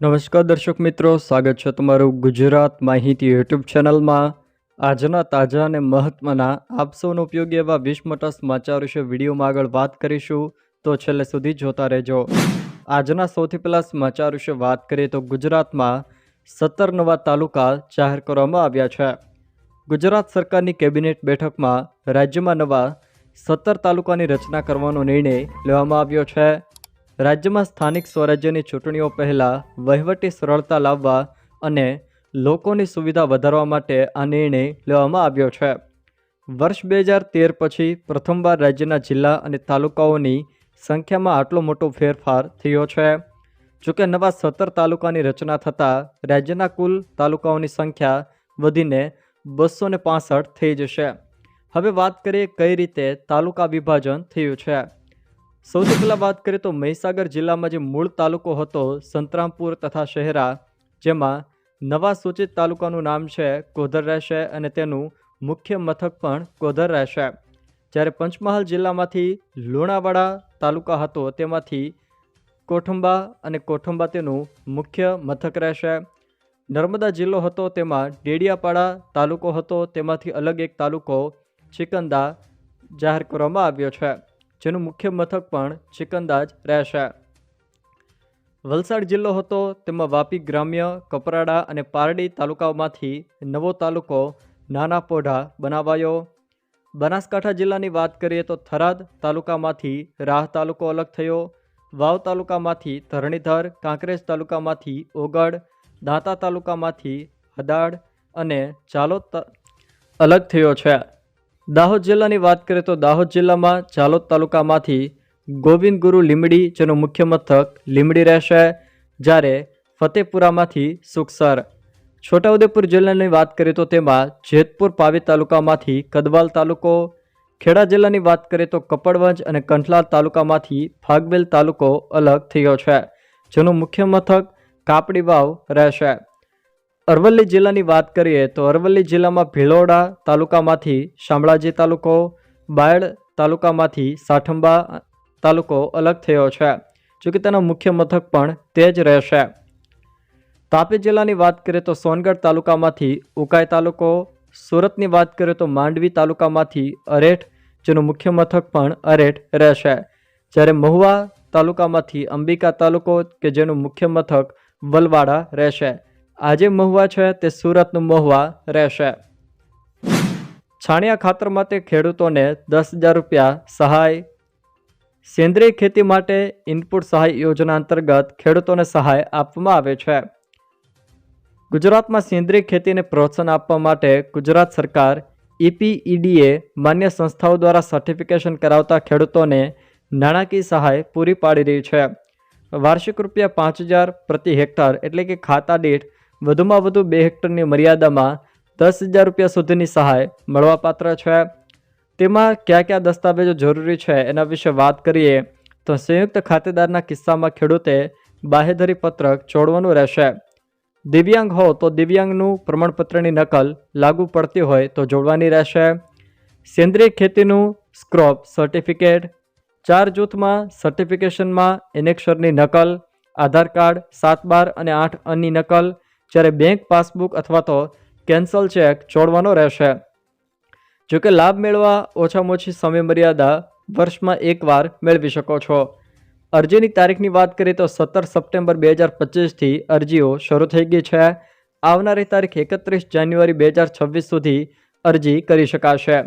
નમસ્કાર દર્શક મિત્રો, સ્વાગત છે તમારું ગુજરાત માહિતી યુટ્યુબ ચેનલમાં. આજના તાજા અને મહત્ત્વના આપ સૌનો ઉપયોગી એવા વીસ મોટા સમાચાર વિશે વિડીયોમાં આગળ વાત કરીશું. તો છેલ્લે સુધી જોતા રહેજો. આજના સૌથી પહેલાં સમાચાર વિશે વાત કરીએ તો ગુજરાતમાં સત્તર નવા તાલુકા જાહેર કરવામાં આવ્યા છે. ગુજરાત સરકારની કેબિનેટ બેઠકમાં રાજ્યમાં નવા સત્તર તાલુકાની રચના કરવાનો નિર્ણય લેવામાં આવ્યો છે. રાજ્યમાં સ્થાનિક સ્વરાજ્યની ચૂંટણીઓ પહેલાં વહીવટી સરળતા લાવવા અને લોકોની સુવિધા વધારવા માટે આ નિર્ણય લેવામાં આવ્યો છે. વર્ષ બે હજાર તેર પછી પ્રથમવાર રાજ્યના જિલ્લા અને તાલુકાઓની સંખ્યામાં આટલો મોટો ફેરફાર થયો છે. જોકે નવા સત્તર તાલુકાની રચના થતાં રાજ્યના કુલ તાલુકાઓની સંખ્યા વધીને બસો થઈ જશે. હવે વાત કરીએ કઈ રીતે તાલુકા વિભાજન થયું છે. સૌથી પહેલાં વાત કરીએ તો મહીસાગર જિલ્લામાં જે મૂળ તાલુકો હતો, સંતરામપુર તથા શહેરા, જેમાં નવા સૂચિત તાલુકાનું નામ છે, કોધર રહેશે અને તેનું મુખ્ય મથક પણ કોધર રહેશે. જ્યારે પંચમહાલ જિલ્લામાંથી લુણાવાડા તાલુકા હતો, તેમાંથી કોઠંબા અને કોઠંબા તેનું મુખ્ય મથક રહેશે. નર્મદા જિલ્લો હતો, તેમાં ડેડિયાપાડા તાલુકો હતો, તેમાંથી અલગ એક તાલુકો ચિકંદા જાહેર કરવામાં આવ્યો છે. જેનું મુખ્ય મથક પણ ચિકનદાજ રહેશે. વલસાડ જિલ્લો હતો તેમાં વાપી ગ્રામ્ય, કપરાડા અને પારડી તાલુકાઓમાંથી નવો તાલુકો નાના પોઢા બનાવાયો. બનાસકાંઠા જિલ્લાની વાત કરીએ તો થરાદ તાલુકામાંથી રાહ તાલુકો અલગ થયો. વાવ તાલુકામાંથી ધરણીધર, કાંકરેજ તાલુકામાંથી ઓગડ, દાંતા તાલુકામાંથી હદાડ અને ચાલોદ અલગ થયો છે. દાહોદ જિલ્લાની વાત કરીએ તો દાહોદ જિલ્લામાં ઝાલોદ તાલુકામાંથી ગોવિંદ ગુરુ લીમડી જેનું મુખ્ય મથક લીમડી રહેશે, જ્યારે ફતેપુરામાંથી સુખસર. છોટાઉદેપુર જિલ્લાની વાત કરીએ તો તેમાં જેતપુર પાવી તાલુકામાંથી કદવાલ તાલુકો, ખેડા જિલ્લાની વાત કરીએ તો કપડવંજ અને કંઠલાલ તાલુકામાંથી ફાગબેલ તાલુકો અલગ થયો છે, જેનું મુખ્ય મથક કાપડી વાવ રહેશે. અરવલ્લી જિલ્લાની વાત કરીએ તો અરવલ્લી જિલ્લામાં ભિલોડા તાલુકામાંથી શામળાજી તાલુકો, બાયડ તાલુકામાંથી સાઠંબા તાલુકો અલગ થયો છે જોકે તેનો મુખ્ય મથક પણ તે જ રહેશે. તાપી જિલ્લાની વાત કરીએ તો સોનગઢ તાલુકામાંથી ઉકાઈ તાલુકો, સુરતની વાત કરીએ તો માંડવી તાલુકામાંથી અરેઠ, જેનું મુખ્ય મથક પણ અરેઠ રહેશે. જ્યારે મહુવા તાલુકામાંથી અંબિકા તાલુકો, કે જેનું મુખ્ય મથક વલવાડા રહેશે. આજે મહુવા છે તે સુરતનું મહુવા રહેશે. છાણિયા ખાતર માટે ખેડૂતોને દસ હજાર રૂપિયા સહાય. સેન્દ્રિય ખેતી માટે ઇનપુટ સહાય યોજના અંતર્ગત ખેડૂતોને સહાય આપવામાં આવે છે. ગુજરાતમાં સેન્દ્રિય ખેતીને પ્રોત્સાહન આપવા માટે ગુજરાત સરકાર ઇપીઈડીએ માન્ય સંસ્થાઓ દ્વારા સર્ટિફિકેશન કરાવતા ખેડૂતોને નાણાકીય સહાય પૂરી પાડી રહી છે. વાર્ષિક રૂપિયા પાંચ હજાર પ્રતિ હેક્ટર એટલે કે ખાતા દીઠ વધુમાં વધુ બે હેક્ટરની મર્યાદામાં દસ હજાર રૂપિયા સુધીની સહાય મળવાપાત્ર છે. તેમાં કયા કયા દસ્તાવેજો જરૂરી છે એના વિશે વાત કરીએ તો સંયુક્ત ખાતેદારના કિસ્સામાં ખેડૂતે બાહેધરી પત્રક છોડવાનું રહેશે. દિવ્યાંગ હો તો દિવ્યાંગનું પ્રમાણપત્રની નકલ લાગુ પડતી હોય તો જોડવાની રહેશે. સેન્દ્રિય ખેતીનું સ્ક્રોપ સર્ટિફિકેટ. ચાર જૂથમાં સર્ટિફિકેશનમાં એનેક્ષરની નકલ, આધાર કાર્ડ, સાત બાર અને આઠ અની નકલ જ્યારે બેંક પાસબુક અથવા તો કેન્સલ ચેક જોડવાનો રહેશે. જોકે લાભ મેળવવા ઓછામાં ઓછી સમય મર્યાદા વર્ષમાં એકવાર મેળવી શકો છો. અરજીની તારીખની વાત કરીએ તો સત્તર સપ્ટેમ્બર બે હજાર પચીસથી અરજીઓ શરૂ થઈ ગઈ છે. આવનારી તારીખ એકત્રીસ જાન્યુઆરી બે હજાર છવ્વીસ સુધી અરજી કરી શકાશે.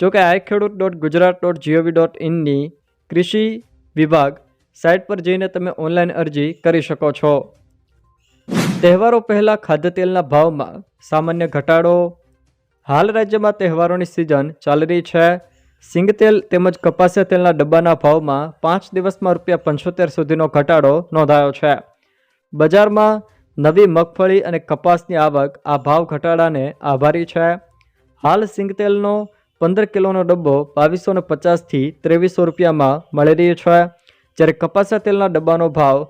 જોકે I Khedut dot Gujarat dot GOV dot ઇનની કૃષિ વિભાગ સાઇટ પર જઈને તમે ઓનલાઈન અરજી કરી શકો છો. તહેવારો પહેલાં ખાદ્યતેલના ભાવમાં સામાન્ય ઘટાડો. હાલ રાજ્યમાં તહેવારોની સિઝન ચાલી રહી છે. સિંગતેલ તેમજ કપાસિયા તેલના ડબ્બાના ભાવમાં પાંચ દિવસમાં રૂપિયા પંચોતેર સુધીનો ઘટાડો નોંધાયો છે. બજારમાં નવી મગફળી અને કપાસની આવક આ ભાવ ઘટાડાને આભારી છે. હાલ સિંગતેલનો પંદર કિલોનો ડબ્બો બાવીસો ને પચાસથી ત્રેવીસો રૂપિયામાં મળી રહ્યો છે. જ્યારે કપાસિયા તેલના ડબ્બાનો ભાવ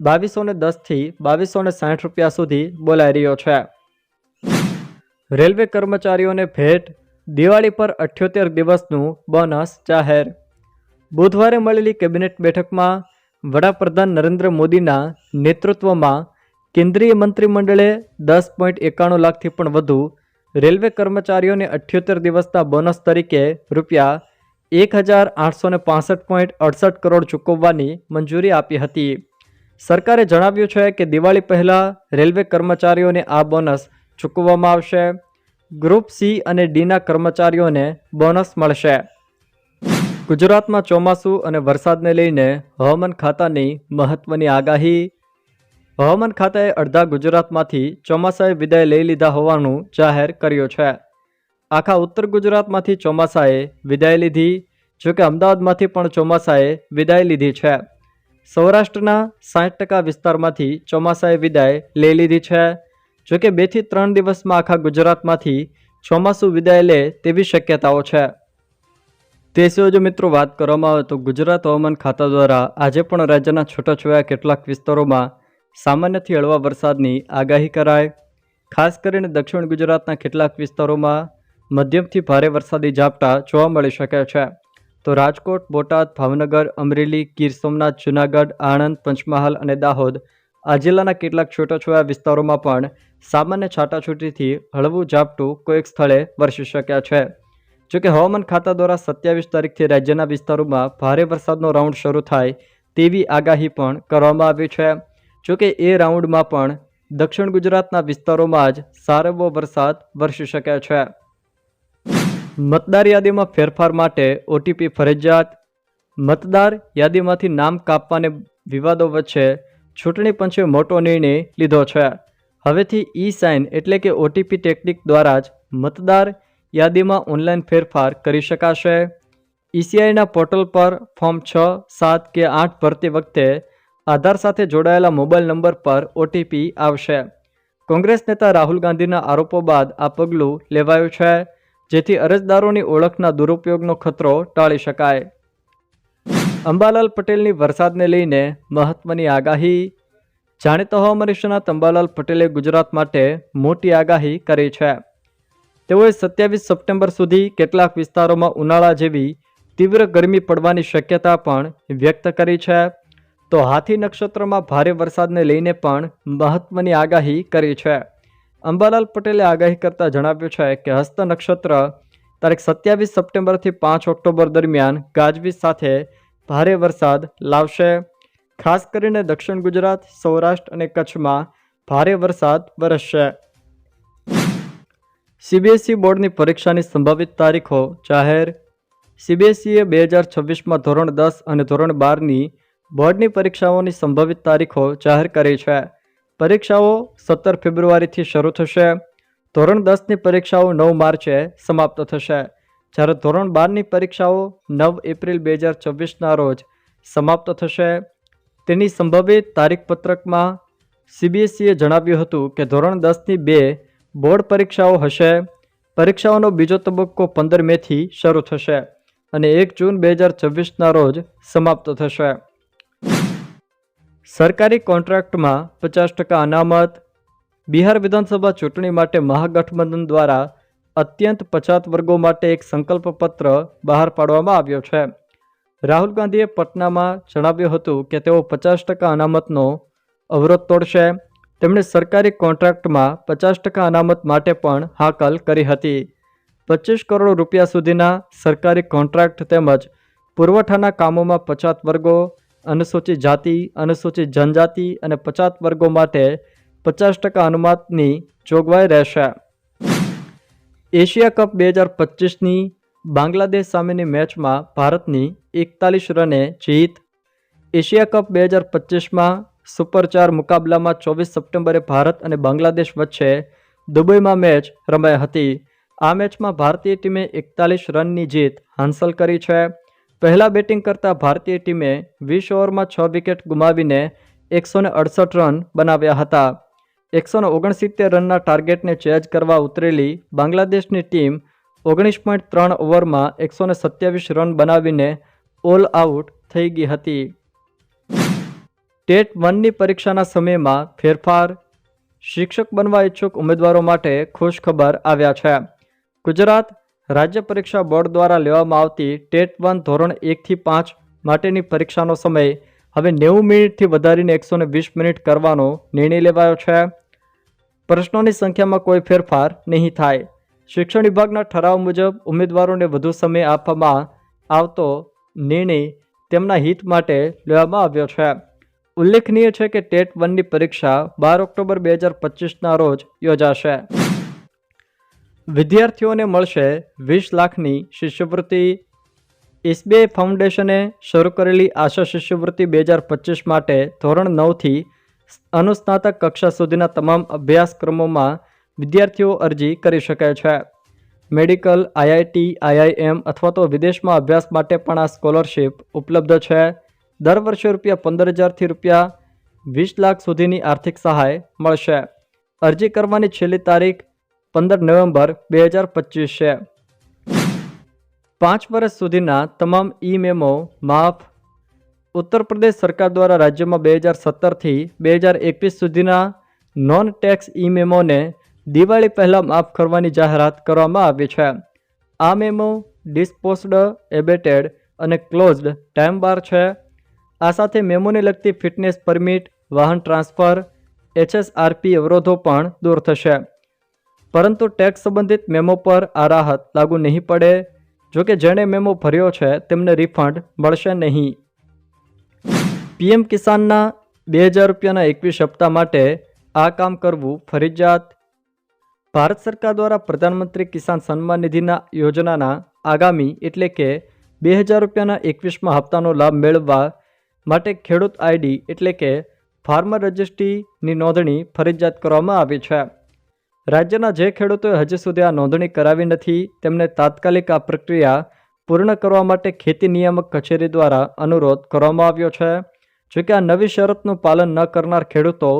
બાવીસો ને દસથી બાવીસો ને સાઠ રૂપિયા સુધી બોલાઈ રહ્યો છે. રેલવે કર્મચારીઓને ભેટ, દિવાળી પર અઠ્યોતેર દિવસનું બોનસ જાહેર. બુધવારે મળેલી કેબિનેટ બેઠકમાં વડાપ્રધાન નરેન્દ્ર મોદીના નેતૃત્વમાં કેન્દ્રીય મંત્રીમંડળે દસ પોઈન્ટ એકાણું લાખથી પણ વધુ રેલવે કર્મચારીઓને અઠ્યોતેર દિવસના બોનસ તરીકે રૂપિયા એક હજાર આઠસો ને પાસઠ પોઈન્ટ અડસઠ કરોડ ચૂકવવાની મંજૂરી આપી હતી. સરકારે જણાવ્યું છે કે દિવાળી પહેલાં રેલવે કર્મચારીઓને આ બોનસ ચૂકવવામાં આવશે. ગ્રુપ સી અને ડીના કર્મચારીઓને બોનસ મળશે. ગુજરાતમાં ચોમાસું અને વરસાદને લઈને હવામાન ખાતાની મહત્વની આગાહી. હવામાન ખાતાએ અડધા ગુજરાતમાંથી ચોમાસાએ વિદાય લઈ લીધા હોવાનું જાહેર કર્યું છે. આખા ઉત્તર ગુજરાતમાંથી ચોમાસાએ વિદાય લીધી, જોકે અમદાવાદમાંથી પણ ચોમાસાએ વિદાય લીધી છે. સૌરાષ્ટ્રના સાઠ ટકા વિસ્તારમાંથી ચોમાસાએ વિદાય લઈ લીધી છે. જોકે બેથી ત્રણ દિવસમાં આખા ગુજરાતમાંથી ચોમાસું વિદાય લે તેવી શક્યતાઓ છે. તે સિવાય જો મિત્રો વાત કરવામાં આવે તો ગુજરાત હવામાન ખાતા દ્વારા આજે પણ રાજ્યના છૂટાછવાયા કેટલાક વિસ્તારોમાં સામાન્યથી હળવા વરસાદની આગાહી કરાય ખાસ કરીને દક્ષિણ ગુજરાતના કેટલાક વિસ્તારોમાં મધ્યમથી ભારે વરસાદી ઝાપટા જોવા મળી શકે છે. તો રાજકોટ, બોટાદ, ભાવનગર, અમરેલી, ગીર સોમનાથ, જૂનાગઢ, આણંદ, પંચમહાલ અને દાહોદ આ જિલ્લાના કેટલાક છૂટાછવાયા વિસ્તારોમાં પણ સામાન્ય છાટાછૂટીથી હળવું ઝાપટું કોઈક સ્થળે વરસી શક્યા છે. જોકે હવામાન ખાતા દ્વારા સત્યાવીસ તારીખથી રાજ્યના વિસ્તારોમાં ભારે વરસાદનો રાઉન્ડ શરૂ થાય તેવી આગાહી પણ કરવામાં આવી છે. જોકે એ રાઉન્ડમાં પણ દક્ષિણ ગુજરાતના વિસ્તારોમાં જ સારવો વરસાદ વરસી શકે છે. મતદાર યાદીમાં ફેરફાર માટે ઓટીપી ફરજિયાત મતદાર યાદીમાંથી નામ કાપવાને વિવાદો વચ્ચે ચૂંટણી પંચે મોટો નિર્ણય લીધો છે. હવેથી ઈ સાઇન એટલે કે ઓટીપી ટેકનિક દ્વારા જ મતદાર યાદીમાં ઓનલાઈન ફેરફાર કરી શકાશે. ઈસીઆઈના પોર્ટલ પર ફોર્મ છ, સાત કે આઠ ભરતી વખતે આધાર સાથે જોડાયેલા મોબાઈલ નંબર પર ઓટીપી આવશે. કોંગ્રેસ નેતા રાહુલ ગાંધીના આરોપો બાદ આ પગલું લેવાયું છે. જેથી અરજદારોની ઓળખના દુરુપયોગનો ખતરો ટાળી શકાય. અંબાલાલ પટેલની વરસાદને લઈને મહત્વની આગાહી. જાણીતા હવામાન નિષ્ણાત અંબાલાલ પટેલે ગુજરાત માટે મોટી આગાહી કરી છે. તેઓએ સત્યાવીસ સપ્ટેમ્બર સુધી કેટલાક વિસ્તારોમાં ઉનાળા જેવી તીવ્ર ગરમી પડવાની શક્યતા પણ વ્યક્ત કરી છે. તો હાથી નક્ષત્રમાં ભારે વરસાદને લઈને પણ મહત્વની આગાહી કરી છે. અંબાલાલ પટેલે આગાહી કરતા જણાવ્યું છે કે હસ્ત નક્ષત્ર તારીખ સત્યાવીસ સપ્ટેમ્બરથી પાંચ ઓક્ટોબર દરમિયાન ગાજવીજ સાથે ભારે વરસાદ લાવશે. ખાસ કરીને દક્ષિણ ગુજરાત, સૌરાષ્ટ્ર અને કચ્છમાં ભારે વરસાદ વરસશે. સીબીએસઈ બોર્ડની પરીક્ષાની સંભવિત તારીખો જાહેર. સીબીએસઈએ બે હજાર છવ્વીસમાં ધોરણ દસ અને ધોરણ બારની બોર્ડની પરીક્ષાઓની સંભવિત તારીખો જાહેર કરી છે. પરીક્ષાઓ સત્તર ફેબ્રુઆરીથી શરૂ થશે. ધોરણ દસની પરીક્ષાઓ નવ માર્ચે સમાપ્ત થશે. જ્યારે ધોરણ બારની પરીક્ષાઓ નવ એપ્રિલ બે હજાર છવ્વીસના રોજ સમાપ્ત થશે. તેની સંભવિત તારીખ પત્રકમાં સીબીએસઈએ જણાવ્યું હતું કે ધોરણ દસની બે બોર્ડ પરીક્ષાઓ હશે. પરીક્ષાઓનો બીજો તબક્કો પંદર મેથી શરૂ થશે અને એક જૂન બે હજાર છવ્વીસના રોજ સમાપ્ત થશે. સરકારી કોન્ટ્રાક્ટમાં પચાસ ટકા અનામત. બિહાર વિધાનસભા ચૂંટણી માટે મહાગઠબંધન દ્વારા અત્યંત પછાત વર્ગો માટે એક સંકલ્પ પત્ર બહાર પાડવામાં આવ્યો છે. રાહુલ ગાંધીએ પટનામાં જણાવ્યું હતું કે તેઓ પચાસ ટકા અનામતનો અવરોધ તોડશે. તેમણે સરકારી કોન્ટ્રાક્ટમાં પચાસ ટકા અનામત માટે પણ હાકલ કરી હતી. પચીસ કરોડ રૂપિયા સુધીના સરકારી કોન્ટ્રાક્ટ તેમજ પુરવઠાના કામોમાં પછાત વર્ગો અનુસૂચિત જાતિ, અનુસૂચિત જનજાતિ અને પછાત વર્ગો માટે પચાસ ટકા અનુમાનની જોગવાઈ રહેશે. એશિયા કપ બે હજાર પચીસની બાંગ્લાદેશ સામેની મેચમાં ભારતની એકતાલીસ રને જીત. એશિયા કપ બે હજાર પચીસમાં સુપર ચાર મુકાબલામાં ચોવીસ સપ્ટેમ્બરે ભારત અને બાંગ્લાદેશ વચ્ચે દુબઈમાં મેચ રમાઈ હતી. આ મેચમાં ભારતીય ટીમે એકતાલીસ રનની જીત હાંસલ કરી છે. પહેલા બેટિંગ કરતા ભારતીય ટીમે વીસ ઓવરમાં છ વિકેટ ગુમાવીને એકસો અડસઠ રન બનાવ્યા હતા. એકસો ઓગણસિત્તેર રનના ટાર્ગેટને ચેજ કરવા ઉતરેલી બાંગ્લાદેશની ટીમ ઓગણીસ પોઈન્ટ ત્રણ ઓવરમાં એકસો સત્યાવીસ રન બનાવીને ઓલ આઉટ થઈ ગઈ હતી. ટેટ વનની પરીક્ષાના સમયમાં ફેરફાર. શિક્ષક બનવા ઈચ્છુક ઉમેદવારો માટે ખુશ ખબર આવ્યા છે. ગુજરાત રાજ્ય પરીક્ષા બોર્ડ દ્વારા લેવામાં આવતી ટેટ વન ધોરણ એકથી પાંચ માટેની પરીક્ષાનો સમય હવે નેવું મિનિટથી વધારીને એકસો વીસ મિનિટ કરવાનો નિર્ણય લેવાયો છે. પ્રશ્નોની સંખ્યામાં કોઈ ફેરફાર નહીં થાય. શિક્ષણ વિભાગના ઠરાવ મુજબ ઉમેદવારોને વધુ સમય આપવામાં આવતો નિર્ણય તેમના હિત માટે લેવામાં આવ્યો છે. ઉલ્લેખનીય છે કે ટેટ વનની પરીક્ષા બાર ઓક્ટોબર બે હજાર પચીસના રોજ યોજાશે. વિદ્યાર્થીઓને મળશે વીસ લાખની શિષ્યવૃત્તિ. એસબીઆઈ ફાઉન્ડેશને શરૂ કરેલી આશા શિષ્યવૃત્તિ બે હજાર પચીસ માટે ધોરણ નવથી અનુસ્નાતક કક્ષા સુધીના તમામ અભ્યાસક્રમોમાં વિદ્યાર્થીઓ અરજી કરી શકે છે. મેડિકલ, આઈઆઈટી, આઈઆઈએમ અથવા તો વિદેશમાં અભ્યાસ માટે પણ આ સ્કોલરશિપ ઉપલબ્ધ છે. દર વર્ષે રૂપિયા પંદર હજારથી રૂપિયા વીસ લાખ સુધીની આર્થિક સહાય મળશે. અરજી કરવાની છેલ્લી તારીખ પંદર નવેમ્બર બે હજાર પચીસ છે. પાંચ વર્ષ સુધીના તમામ ઈ મેમો માફ. ઉત્તર પ્રદેશ સરકાર દ્વારા રાજ્યમાં બે હજાર સત્તરથી બે હજાર એકવીસ સુધીના નોન ટેક્સ ઈ મેમોને દિવાળી પહેલાં માફ કરવાની જાહેરાત કરવામાં આવી છે. આ મેમો ડિસ્પોઝડ, એબેટેડ અને ક્લોઝડ ટાઈમ બાર છે. આ સાથે મેમોને લગતી ફિટનેસ પરમિટ, વાહન ટ્રાન્સફર, એચએસઆરપી અવરોધો પણ દૂર થશે. પરંતુ ટેક્સ સંબંધિત મેમો પર આ રાહત લાગુ નહીં પડે. જો કે જેણે મેમો ભર્યો છે, તેમને રિફંડ મળશે નહીં. પીએમ કિસાનના બે હજાર રૂપિયાના એકવીસ હપ્તા માટે આ કામ કરવું ફરજિયાત. ભારત સરકાર દ્વારા પ્રધાનમંત્રી કિસાન સન્માન નિધિના યોજનાના આગામી એટલે કે બે હજાર રૂપિયાના એકવીસમાં હપ્તાનો લાભ મેળવવા માટે ખેડૂત આઈડી એટલે કે ફાર્મર રજિસ્ટ્રીની નોંધણી ફરજિયાત કરવામાં આવી છે. રાજ્યના જે ખેડૂતોએ હજી સુધી આ નોંધણી કરાવી નથી, તેમને તાત્કાલિક આ પ્રક્રિયા પૂર્ણ કરવા માટે ખેતી નિયામક કચેરી દ્વારા અનુરોધ કરવામાં આવ્યો છે. જોકે આ નવી શરતનું પાલન ન કરનાર ખેડૂતો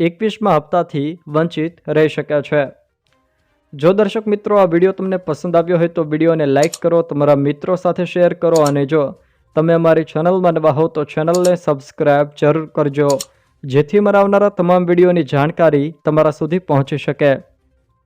એકવીસમાં હપ્તાથી વંચિત રહી શકે છે. જો દર્શક મિત્રો આ વીડિયો તમને પસંદ આવ્યો હોય તો વિડીયોને લાઇક કરો, તમારા મિત્રો સાથે શેર કરો અને જો તમે અમારી ચેનલમાં નવા હો તો ચેનલને સબસ્ક્રાઈબ જરૂર કરજો. જેથી મારા આવનારા તમામ વિડીયોની જાણકારી તમારા સુધી પહોંચી શકે.